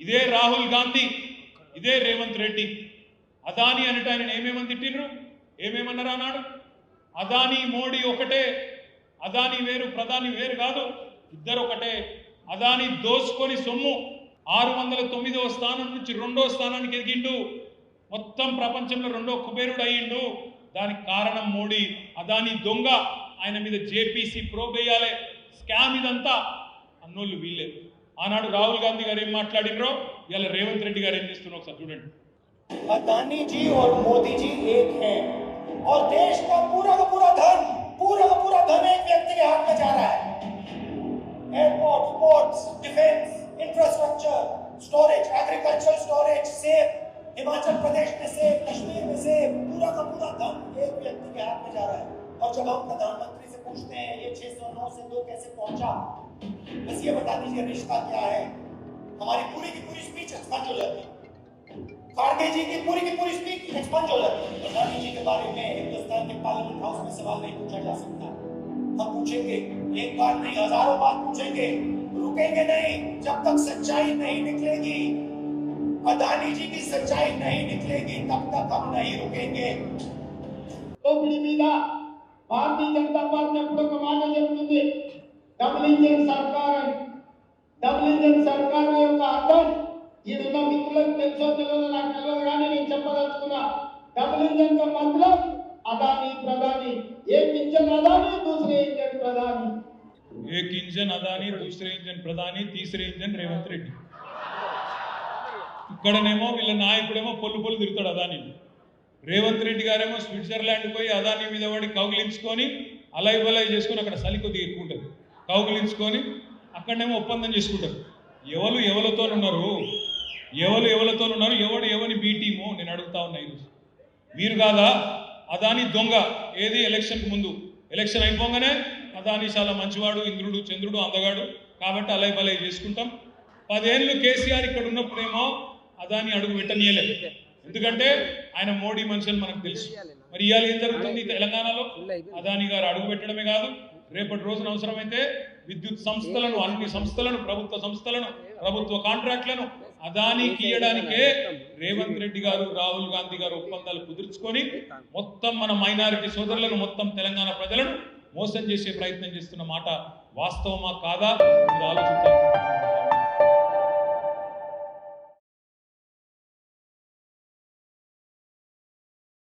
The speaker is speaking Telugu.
ఇదే రాహుల్ గాంధీ ఇదే రేవంత్ రెడ్డి. అదాని అనట ఆయన ఏమేమని తిట్టిండ్రు? ఏమేమన్నారు అన్నాడు అదాని మోడీ ఒకటే అదాని వేరు ప్రధాని వేరు కాదు ఇద్దరు ఒకటే. అదాని దోసుకొని సొమ్ము ఆరు వందల తొమ్మిదవ స్థానం నుంచి రెండో స్థానానికి ఎదిగిండు. మొత్తం ప్రపంచంలో రెండో కుబేరుడు అయ్యిండు. దానికి కారణం మోడీ. అదాని దొంగ. ఆయన మీద జేపీసీ ప్రోబ్ వేయాలి. స్కామ్ ఇదంతా. అన్నోళ్ళు వీళ్ళే. ఆనాడు రాహుల్ గాంధీ గారు ఏం మాట్లాడినరో ఇవాళ రేవంత్ రెడ్డి గారు ఏం చేస్తున్నారో ఒకసారి చూడండి अदानी जी और मोदी जी एक हैं और देश का पूरा का पूरा धन पूरा का पूरा धन एक व्यक्ति के हाथ में जा रहा है airport ports defence infrastructure storage agriculture storage सेब हिमाचल प्रदेश में सेब कश्मीर में सेब पूरा का पूरा धन एक व्यक्ति के हाथ में जा रहा है और जब हम प्रधानमंत्री से पूछते हैं ये 609 से दो कैसे पहुंचा बस ये बता दीजिए रिश्ता क्या है हमारी पूरी की पूरी स्पीच एक्सपंज हो जाती है खाड़गे जी की पूरी की पूरी स्पीच एक्सपंज हो जाती है प्रधानी जी के बारे में हिंदुस्तान के पार्लियामेंट हाउस में सवाल नहीं पूछा जा सकता हम पूछेंगे एक बार नहीं हजारों बार पूछेंगे रुकेंगे नहीं जब तक सच्चाई नहीं निकलेगी अदानी जी की सच्चाई नहीं निकलेगी तब तक हम नहीं रुकेंगे దోపిడీ మీద భారతీయ జనతా పార్టీ ఎప్పుడు ఒక మాట చెబుతుంది డబుల్ ఇంజన్ సర్కార్ డబుల్ ఇంజన్ సర్కార్ యొక్క అర్థం ఈయన మిత్రులకు తెలుసో తెలియదు నాకు తెలియదు కానీ నేను చెప్పదలుచుకున్నా డబుల్ ఇంజన్తో మతలబ్ అదాని ప్రధాని ఏ ఇంజన్ అదాని దూసరే ఇంజన్ ప్రధాని. ఏక్ ఇంజన్ అదాని దూసరే ఇంజన్ ప్రధాని తీసరే ఇంజన్ రేవంత్ రెడ్డి. ఇక్కడనేమో వీళ్ళ నాయకుడేమో పొల్లు పొల్లు తిరుగుతాడు అదాని రేవంత్ రెడ్డి గారేమో స్విట్జర్లాండ్ పోయి అదాని మీద వాడి కౌగిలించుకొని అలై బలై చేసుకొని అక్కడ సలికొద్ది ఎక్కుంటుంది కౌగిలించుకొని అక్కడనేమో ఒప్పందం చేసుకుంటారు. ఎవరు ఎవరితో ఉన్నారు? ఎవరు ఎవరితో ఉన్నారు? ఎవడు ఎవని బీ టీము? నేను అడుగుతా ఉన్నా ఈరోజు. మీరు కాదా? అదాని దొంగ ఏది ఎలక్షన్కి ముందు? ఎలక్షన్ అయిపోగానే అదాని చాలా మంచివాడు ఇంద్రుడు చంద్రుడు అందగాడు. కాబట్టి అలై బలై చేసుకుంటాం. పదేళ్ళు కేసీఆర్ ఇక్కడ ఉన్నప్పుడేమో అదాని అడుగు పెట్టనీయలేదు. ఎందుకంటే ఆయన మోడీ మనుషులు మనకు తెలుసు. మరి ఇవాళ ఏం జరుగుతుంది? తెలంగాణలో అదాని గారు అడుగు పెట్టడమే కాదు. రేపటి రోజున అవసరమైతే విద్యుత్ సంస్థలను అన్ని సంస్థలను ప్రభుత్వ సంస్థలను ప్రభుత్వ కాంట్రాక్ట్లను అదానికి ఇవ్వడానికే రేవంత్ రెడ్డి గారు రాహుల్ గాంధీ గారు ఒప్పందాలు కుదుర్చుకొని మొత్తం మన మైనారిటీ సోదరులను మొత్తం తెలంగాణ ప్రజలను మోసం చేసే ప్రయత్నం చేస్తున్న మాట వాస్తవమా కాదా? మీరు ఆలోచించాలి